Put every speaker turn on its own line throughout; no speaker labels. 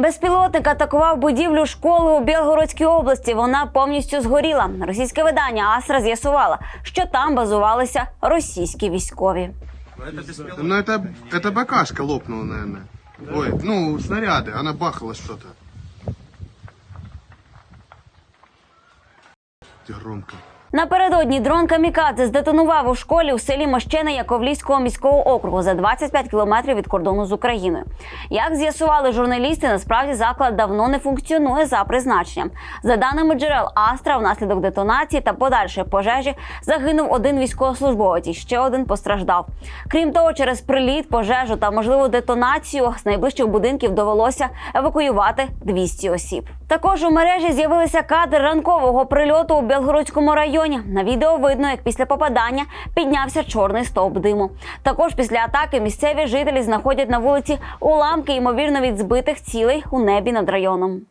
Безпілотник атакував будівлю школи у Білгородській області. Вона повністю згоріла. Російське видання Астра з'ясувало, що там базувалися російські військові.
Ну это, это бакашка лопнула, наверное. Ой, ну снаряды, она бахала что-то. Громко.
Напередодні дрон Камікадзе здетонував у школі у селі Мощени Яковлівського міського округу за 25 кілометрів від кордону з Україною. Як з'ясували журналісти, насправді заклад давно не функціонує за призначенням. За даними джерел Астра, внаслідок детонації та подальшої пожежі загинув один військовослужбовець і ще один постраждав. Крім того, через приліт, пожежу та можливу детонацію з найближчих будинків довелося евакуювати 200 осіб. Також у мережі з'явилися кадри ранкового прильоту у Білгородському районі. На відео видно, як після попадання піднявся чорний стовп диму. Також після атаки місцеві жителі знаходять на вулиці уламки, ймовірно, від збитих цілей у небі над районом.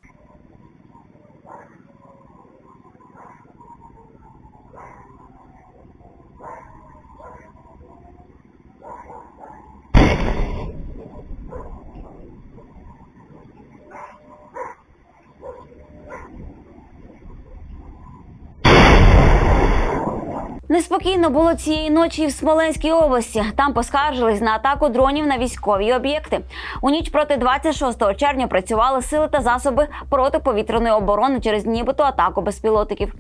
Неспокійно було цієї ночі і в Смоленській області. Там поскаржились на атаку дронів на військові об'єкти. У ніч проти 26 червня працювали сили та засоби протиповітряної оборони через нібито атаку безпілотників.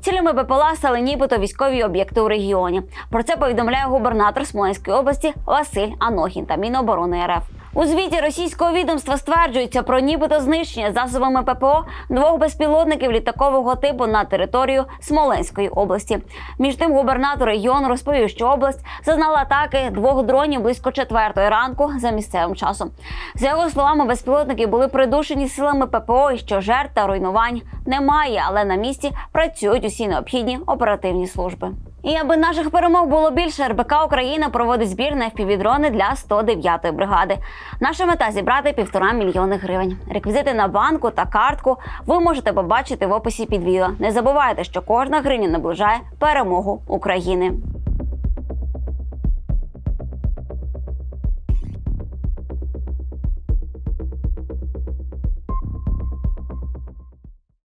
Цілями БПЛА стали нібито військові об'єкти у регіоні. Про це повідомляє губернатор Смоленської області Василь Анохін та Міноборони РФ. У звіті російського відомства стверджується про нібито знищення засобами ППО двох безпілотників літакового типу на територію Смоленської області. Між тим, губернатор регіону розповів, що область зазнала атаки двох дронів близько четвертої ранку за місцевим часом. За його словами, безпілотники були придушені силами ППО, і що жертв та руйнувань немає, але на місці працюють усі необхідні оперативні служби. І аби наших перемог було більше, РБК Україна проводить збір на FPV-дрони для 109-ї бригади. Наша мета зібрати півтора мільйони гривень. Реквізити на банку та картку ви можете побачити в описі під відео. Не забувайте, що кожна гривня наближає перемогу України.